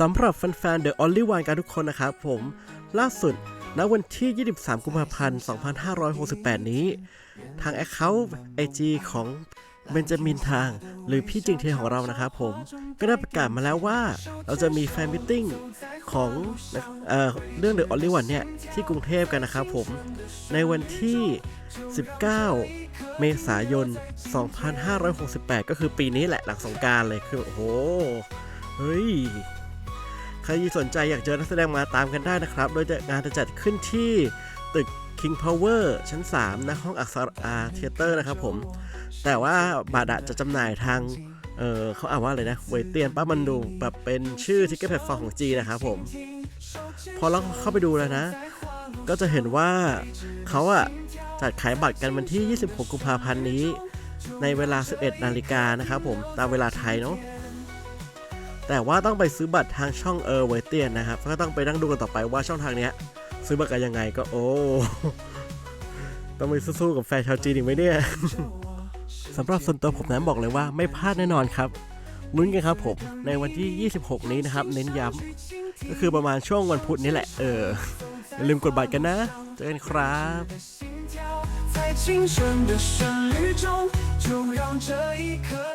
สำหรับแฟนๆ The Only One กันทุกคนนะครับผม ล่าสุดณวันที่ 23 กุมภาพันธ์ 2568 นี้ ทาง Account IG ของเบนจามินทาง หรือพี่จิงเทของเรานะครับผม ก็ได้ประกาศมาแล้วว่า เราจะมีแฟนมิทติ้งของเอ่อเรื่อง The Only One เนี่ย ที่กรุงเทพกันนะครับผม ในวันที่ 19 เมษายน 2568 ก็คือปีนี้แหละหลังสงการเลยคือ โอ้โห เฮ้ย ใครสนใจอยากเจอนักแสดงมาตามกันได้นะครับ โดยจะงานจะจัดขึ้นที่ตึก King Power ชั้น 3 นะห้องอักษรอาเทเตอร์นะครับผม แต่ว่าบัตรอะจะจำหน่ายทาง เออเขาอ่านว่าอะไรนะเวเตียนป้ามันดูแบบเป็นชื่อทิกเก็ตแพลตฟอร์มของจีนะครับผม พอเราเข้าไปดูแล้วนะ ก็จะเห็นว่าเขาอะจัดขายบัตรกันวันที่ 26 กุมภาพันธ์นี้ ในเวลา 11 นาฬิกานะครับผม ตามเวลาไทยเนาะ แต่ว่าต้องไปซื้อบัตรทางช่องเออเวเตียนนะครับ ก็ต้องไปนั่งดูกันต่อไปว่าช่องทางเนี้ย ซื้อบัตรกันยังไงก็โอ้ ต้องไปสู้ๆกับแฟนชาวจีนอีกไหมเนี่ย สำหรับส่วนตัวผมนั้นบอกเลยว่าไม่พลาดแน่นอนครับลุ้นกันครับผม ในวันที่ 26 นี้นะครับ เน้นย้ำก็คือประมาณช่วงวันพุธนี้แหละ เออ อย่าลืมกดบัตรกันนะ เจอกันครับ 在青春的旋律中，就让这一刻停留在。